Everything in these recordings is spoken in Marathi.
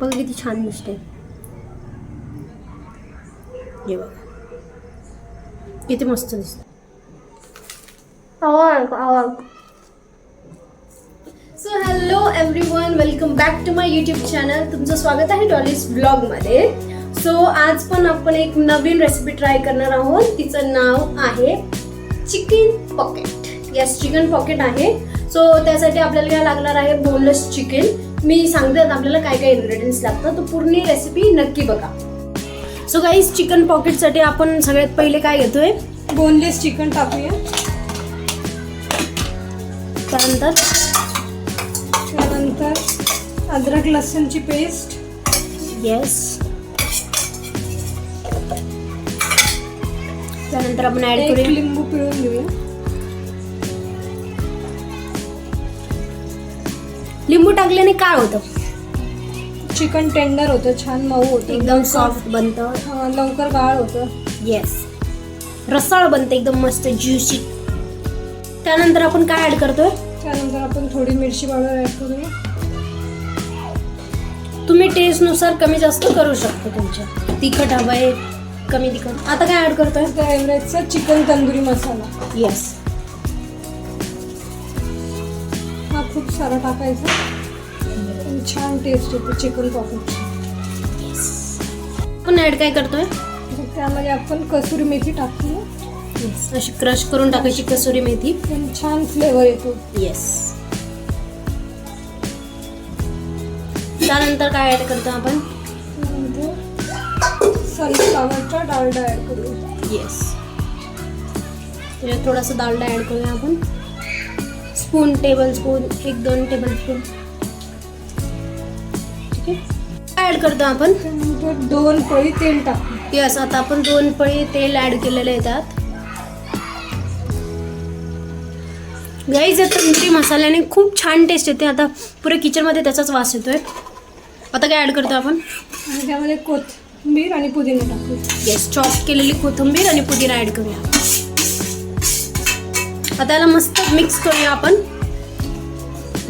बघा किती छान दिसते हे बघा. किती मस्त दिसत आवाज आवाज. So hello everyone welcome back to my YouTube channel तुमचं स्वागत आहे डॉलीज ब्लॉगमध्ये सो आज पण आपण एक नवीन रेसिपी ट्राय करणार आहोत. तिचं नाव आहे chicken pocket. Yes chicken pocket आहे. सो त्यासाठी आपल्याला काय लागणार आहे? बोनलेस चिकन मी सांगते आता आपल्याला काय काय इन्ग्रेडियंट्स लागतात तो पूर्ण रेसिपी नक्की बघा. सो गाईज चिकन पॉकेटसाठी आपण सगळ्यात पहिले काय घेतोय? बोनलेस चिकन टाकूया. त्यानंतर त्यानंतर अद्रक लसूणची पेस्ट येस त्यानंतर आपण ऍड एक करूया. लिंबू पिळून घेऊया. लिंबू टाकल्याने काय होतं? चिकन टेंडर होतं छान मऊ होतं. एकदम सॉफ्ट बनतं. हा, लवकर गाळ होतं. येस रसाळ बनते एकदम मस्त ज्युसी त्यानंतर आपण काय ऍड करतोय? त्यानंतर आपण थोडी मिरची पावडर ॲड करूया. तुम्ही टेस्टनुसार कमी जास्त करू शकता तुमच्या. तिखट हवंय कमी तिखट. आता काय ऍड करतोय? त्या एव्हरेजचा चिकन तंदुरी मसाला. येस खूप सारा टाकायचा. आणि छान टेस्ट येते चिकन पॉकेटची आपण ऍड काय करतोय? त्यामध्ये आपण कसुरी मेथी येस अशी क्रश करून टाकायची कसुरी मेथी. छान फ्लेवर येतो. येस त्यानंतर काय ऍड करतो आपण? सनफ्लावरचा डालडा ॲड करूया. येस त्याच्यात थोडासा डालडा ॲड करूया आपण. स्पून टेबल स्पून एक दोन टेबल स्पून ठीक आहे? काय ॲड करतो आपण? दोन पळी तेल टाकू. येस आता आपण दोन पळी तेल ॲड केलेले येतात गाईज या तंदुरी मसाल्याने खूप छान टेस्ट येते. आता पुऱ्या किचनमध्ये त्याचाच वास येतोय. आता काय ॲड करतो आपण? आणि त्यामध्ये कोथिंबीर आणि पुदिना टाकू. येस चॉप केलेली कोथिंबीर आणि पुदिना ॲड करूया. आता याला मस्त मिक्स करूया आपण.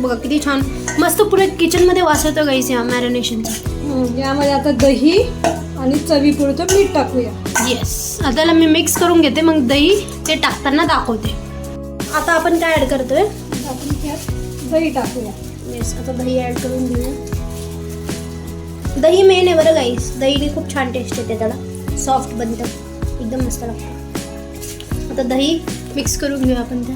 बघा किती छान. मस्त पुरे किचनमध्ये वास येतो गाईस या मॅरिनेशनचा यामध्ये आता दही आणि चवीपुरतं मीठ टाकूया. येस आता याला मी मिक्स करून घेते मग दही ते टाकताना दाखवते. आता आपण काय ॲड करतोय? आपण त्यात दही टाकूया. येस आता दही ॲड करून घेऊया. दही मेन आहे बरं गाईस दहीने खूप छान टेस्ट येते त्याला. सॉफ्ट बनतं. एकदम मस्त लागतं. आता दही मिक्स करून घेऊया आपण त्या.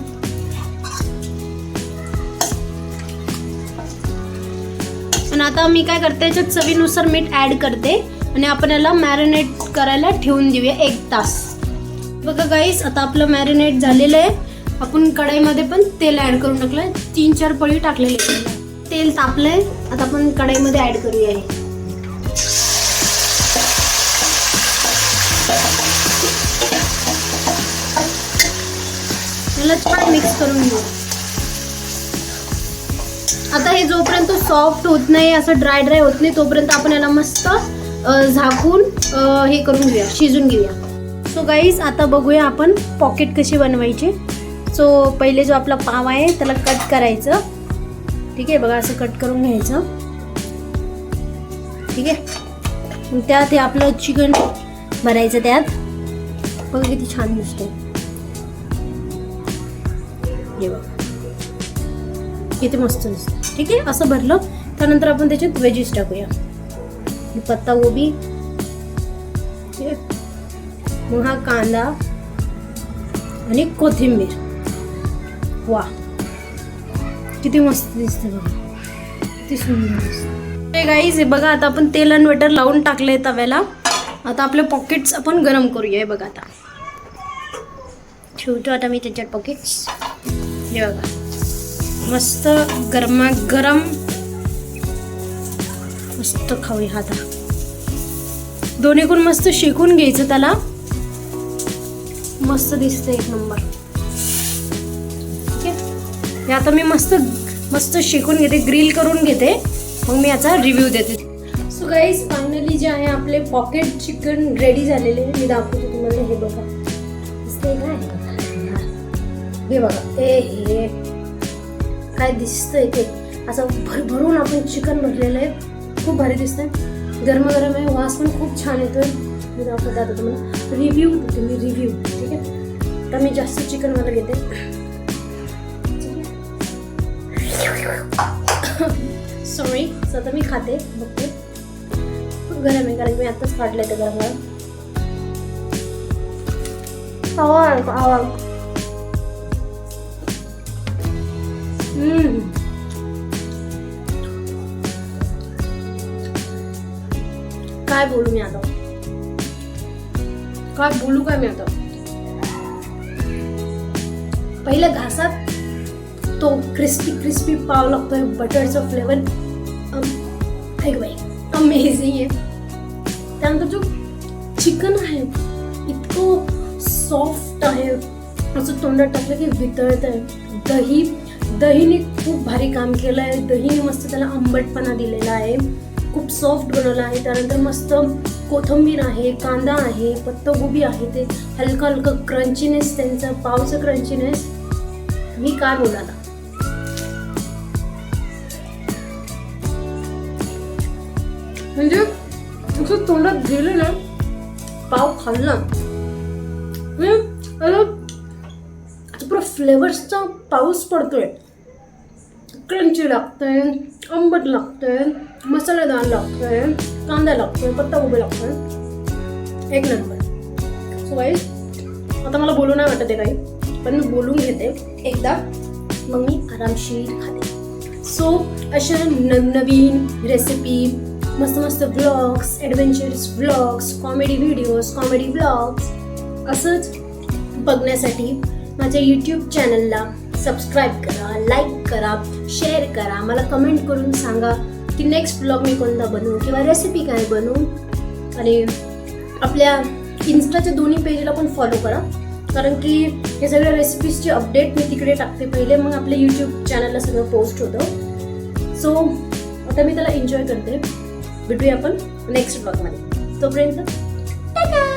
आणि आता मी काय करते याच्यात चवीनुसार मीठ ॲड करते आणि आपण याला मॅरिनेट करायला ठेवून देऊया एक तास. बघा गाईस आता आपलं मॅरिनेट झालेलं आहे. आपण कढईमध्ये पण तेल ॲड करून टाकलंय. तीन चार पळी टाकलेले तेल तापलं तापलंय. आता आपण कढईमध्ये ॲड करूया हे पण मिक्स करून घेऊ. आता हे जोपर्यंत सॉफ्ट होत नाही असं ड्राय ड्राय होत नाही तोपर्यंत आपण याला मस्त झाकून हे करून घेऊया शिजून घेऊया. सो गाईज आता बघूया आपण पॉकेट कशी बनवायचे. सो पहिले जो आपला पाव आहे त्याला कट करायचं. ठीक आहे बघा असं कट करून घ्यायचं. ठीक आहे? त्यात हे आपलं चिकन भरायचं त्यात. बघा किती छान दिसतं हे बघा किती मस्त दिसतं. ठीक आहे? असं भरलं त्यानंतर आपण त्याच्यात वेजीस टाकूया. पत्ता गोबी. ठीक आहे? मग हा कांदा आणि कोथिंबीर. वा किती मस्त दिसते बघा. किती सुंदर दिसते. गाईज हे बघा आता आपण तेल आणि वेटर लावून टाकलंय तव्याला. आता आपले पॉकेट्स आपण गरम करूया हे बघा आता. ठेवतो आता मी त्याच्यात पॉकेट्स हे बघा. मस्त गरमा गरम मस्त खाऊया आता. दोन्हीकडून मस्त शेकून घ्यायचं त्याला? मस्त दिसतं एक नंबर. ठीक आहे? हे आता मी मस्त मस्त शेकून घेते ग्रिल करून घेते. मग मी याचा रिव्ह्यू देते. सो गाईज फायनली जे आहे आपले पॉकेट चिकन रेडी झालेले. मी दाखवते तुम्हाला हे बघा. दिसतंय काय? हे बघा ए हे. काय दिसतंय ते? असं भरभरून आपण चिकन भरलेलं आहे. खूप भारी दिसतंय. गरमागरम आहे. वास पण खूप छान येतोय. मी दाखवते आता तुम्हाला. रिव्ह्यू देते मी रिव्ह्यू ठीक आहे? तर मी जास्त चिकनवाला घेते. सॉरी आता मी खाते बघते. खूप गरम आहे कारण की मी आत्ताच काढलंय ते गरम गरम आवाज आवाज हम्म। काय बोलू मी आता? काय बोलू काय मी आता? पहिल्या घासात तो क्रिस्पी क्रिस्पी पाव लागतोय बटरचा फ्लेवर अमेझिंग आहे. त्यानंतर जो चिकन आहे, इतकं सॉफ्ट आहे. असं तोंडात टाकलं की वितळत आहे दही दहीने खूप भारी काम केलं आहे दहीने मस्त त्याला आंबटपणा दिलेला आहे. खूप सॉफ्ट बनवलं आहे. त्यानंतर मस्त कोथिंबीर आहे कांदा आहे पत्तागोबी आहे. ते हलकं हलकं क्रंचीनेस त्यांचा पावचं क्रंचीनेस मी काय बोलू म्हणजे असं तोंडात गेलं ना पाव खाल्ला. म्हणजे पुरा फ्लेवर्सचा पाऊस पडतोय. क्रंची आहे आंबट लागतंय मसालेदार आहे कांदा लागतोय पत्तागोबी लागतोय. एक नंबर. सो गाईज आता मला बोलू नाही वाटत आहे काही पण मी बोलून घेते. एकदा मग मी आरामशीर खाते. सो अशा नवनवीन रेसिपी मस्त मस्त vlogs adventures vlogs comedy videos comedy vlogs असंच बघण्यासाठी माझ्या यूट्यूब चॅनलला सबस्क्राईब करा लाईक करा शेअर करा. मला कमेंट करून सांगा की नेक्स्ट ब्लॉग मी कोणता बनवू किंवा रेसिपी काय बनवू. आणि आपल्या इन्स्टाच्या दोन्ही पेजला पण फॉलो करा. कारण की हे सगळ्या रेसिपीजचे अपडेट मी तिकडे टाकते पहिले मग आपल्या यूट्यूब चॅनलला सगळं पोस्ट होतं. सो आता मी त्याला एन्जॉय करते. भेटूया आपण नेक्स्ट ब्लॉगमध्ये तोपर्यंत टाटा!